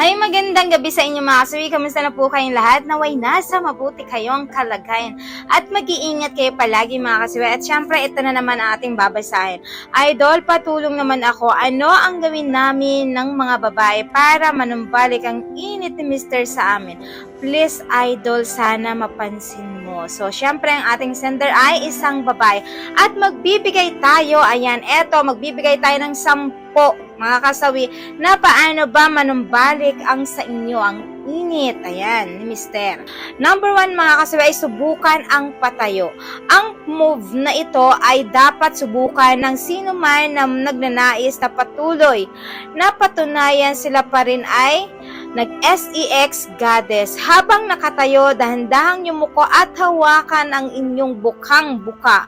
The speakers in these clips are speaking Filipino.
Hay magandang gabi sa inyo mga kasawi. Kamusta na po kayong lahat? Naway nasa mabuti kayong kalagayan. At mag-iingat kayo palagi mga kasawi. At syempre, ito na naman ang ating babasahin. Idol, patulong naman ako. Ano ang gawin namin ng mga babae para manumbalik ang init ni Mr. sa amin? Please, Idol, sana mapansin mo. So, syempre, ang ating sender ay isang babae. At magbibigay tayo, ayan, eto, magbibigay tayo ng sampo, mga kasawi, na paano ba manumbalik ang sa inyo ang init, ayan, Mister. Number one, mga kasawi, ay subukan ang patayo. Ang move na ito ay dapat subukan ng sino man na nagnanais na patuloy na patunayan sila pa rin ay nag-SEX goddess. Habang nakatayo, dahan-dahang yumuko at hawakan ang inyong bukang buka.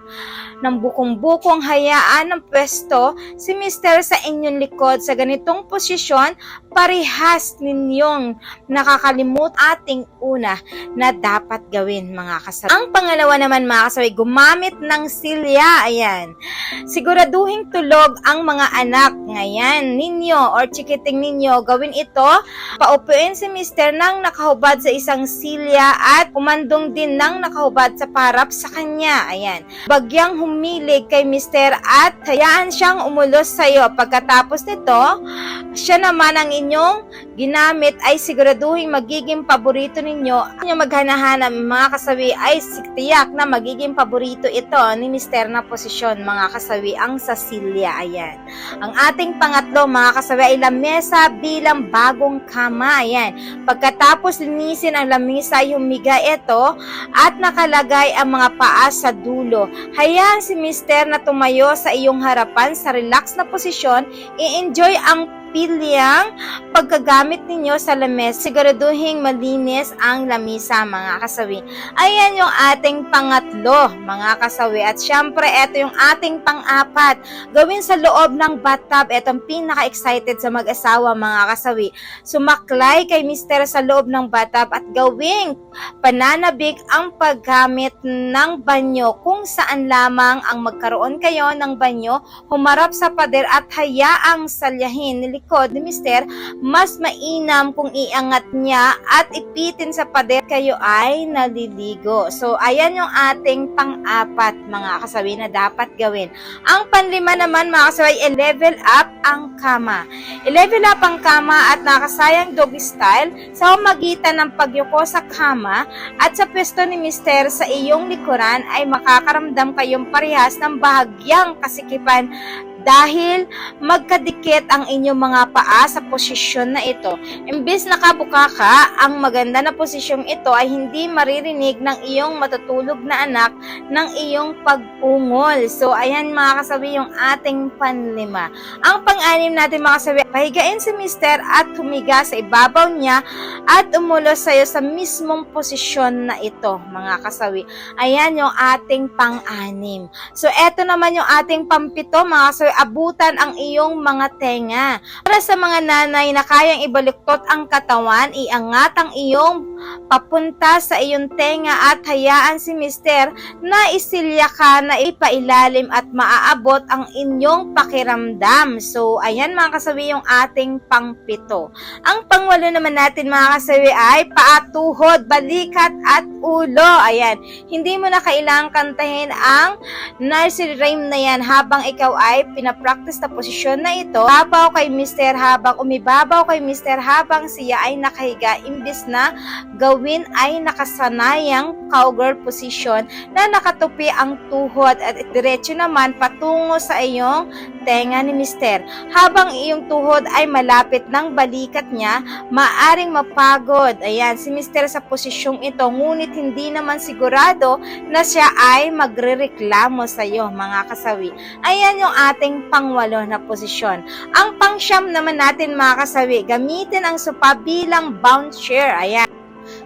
Ng bukong-bukong hayaan ng pwesto si Mister sa inyong likod sa ganitong posisyon, parihas ninyong nakakalimut ating una na dapat gawin mga kasabi. Ang pangalawa naman mga kasabi, gumamit ng silya. Ayan. Siguraduhin tulog ang mga anak ngayon ninyo or chikiting ninyo. Gawin ito paupuin si Mister nang nakahubad sa isang silya at umandong din nang nakahubad sa parap sa kanya. Ayan. Bagyang humilig kay Mister at hayaan siyang umulos sa iyo. Pagkatapos nito, siya naman ang inyong ginamit ay siguraduhin magiging paborito ninyo. Ang inyong maghanahanap mga kasawi ay tiyak na magiging paborito ito ni Mister na posisyon mga kasawi ang silya. Ayan. Ang ating pangatlo mga kasawi ay lamesa bilang bagong kama. Ayan. Pagkatapos linisin ang lamesa humiga ito at nakalagay ang mga paa sa dulo. Hayaan si Mister na tumayo sa iyong harapan sa relax na posisyon. I-enjoy ang pilyang pagkagamit ninyo sa lamesa. Siguraduhin malinis ang lamisa, mga kasawi. Ayan yung ating pangatlo, mga kasawi. At syempre, ito yung ating pang-apat. Gawin sa loob ng bathtub. Itong pinaka-excited sa mag-asawa, mga kasawi. Sumaklay kay mister sa loob ng bathtub at gawing pananabik ang paggamit ng banyo kung saan lamang ang magkaroon kayo ng banyo, humarap sa pader at hayaang salyahin likod ni mister, mas mainam kung iangat niya at ipitin sa pader kayo ay naliligo. So, ayan yung ating pang-apat mga kasawi na dapat gawin. Ang panlima naman mga kasawi, i-level up ang kama. I-level up ang kama at nakasayang doggy style sa magitan ng pagyuko sa kama at sa pwesto ni mister sa iyong likuran ay makakaramdam kayong parehas ng bahagyang kasikipan dahil magkadikit ang inyong mga paa sa posisyon na ito. Imbis nakabuka ka, ang maganda na posisyong ito ay hindi maririnig ng iyong matutulog na anak ng iyong pag-ungol. So, ayan mga kasabi yung ating panlima. Ang pang-anim natin mga kasabi, pahigain si mister at humiga sa ibabaw niya at umulos sa'yo sa mismong posisyon na ito, mga kasawi. Ayan yung ating pang-anim. So, eto naman yung ating pampito, mga kasawi, abutan ang iyong mga tenga. Para sa mga nanay na kayang ibaliktot ang katawan, iangat ang iyong papunta sa iyong tenga at hayaan si mister na isilya ka na ipailalim at maaabot ang inyong pakiramdam. So, ayan mga kasawi yung ating pangpito. Ang pangwalo naman natin mga kasawi ay paatuhod, balikat at ulo. Ayan, hindi mo na kailangang kantahin ang nursery rhyme na yan habang ikaw ay pinapractice na posisyon na ito. Babaw kay mister habang umibabaw kay mister habang siya ay nakahiga imbis na gawin ay nakasanayang cowgirl position na nakatupi ang tuhod at diretso naman patungo sa iyong tenga ni mister. Habang iyong tuhod ay malapit ng balikat niya, maaring mapagod. Ayan, si mister sa posisyong ito, ngunit hindi naman sigurado na siya ay magrereklamo sa iyo, mga kasawi. Ayan yung ating pangwalo na posisyon. Ang pangsyam naman natin, mga kasawi, gamitin ang sopa bilang bounce chair. Ayan.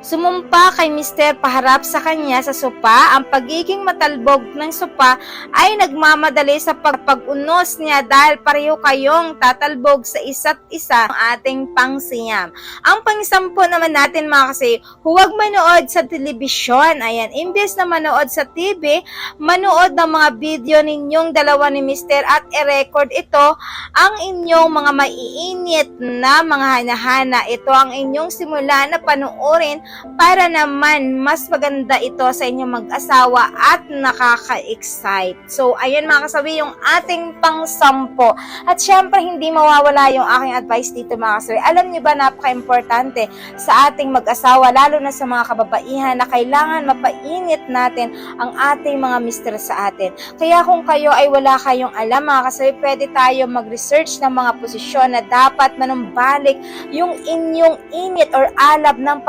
Sumumpa kay Mr. paharap sa kanya sa sopa. Ang pagiging matalbog ng sopa ay nagmamadali sa pagpag-unos niya dahil pareho kayong tatalbog sa isa't isa ang ating pangsiyam. Ang pangsampo naman natin mga kasi, huwag manood sa telebisyon. Ayan, imbes na manood sa TV, manood ng mga video ninyong dalawa ni Mr. at i-record ito ang inyong mga maiinit na mga hanahana. Ito ang inyong simula na panuorin para naman mas maganda ito sa inyong mag-asawa at nakaka-excite. So, ayan mga kasawi, yung ating pang-sampo. At syempre, hindi mawawala yung aking advice dito mga kasawi. Alam niyo ba, napaka-importante sa ating mag-asawa, lalo na sa mga kababaihan, na kailangan mapainit natin ang ating mga mister sa atin. Kaya kung kayo ay wala kayong alam mga kasawi, pwede tayo mag-research ng mga posisyon na dapat manumbalik yung inyong init or alab ng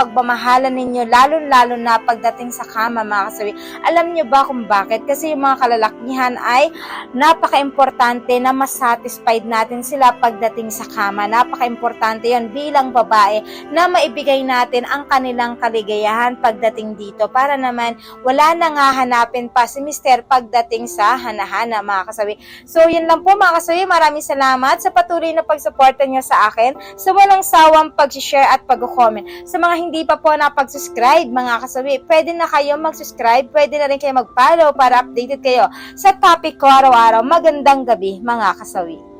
pagmamahalan ninyo, lalo-lalo na pagdating sa kama mga kasawi. Alam niyo ba kung bakit? Kasi yung mga kalalakihan ay napaka-importante na masatisfied natin sila pagdating sa kama. Napaka-importante yon bilang babae na maibigay natin ang kanilang kaligayahan pagdating dito para naman wala na nga hanapin pa si Mister pagdating sa hanahana mga kasawi. So yun lang po mga kasawi. Maraming salamat sa patuloy na pagsuporta niyo sa akin sa walang sawang pag-share at pag-comment. Sa mga hindi pa po napag-subscribe mga kasawi, pwede na kayo mag-subscribe, pwede na rin kayo mag-follow para updated kayo sa topic ko araw-araw. Magandang gabi mga kasawi.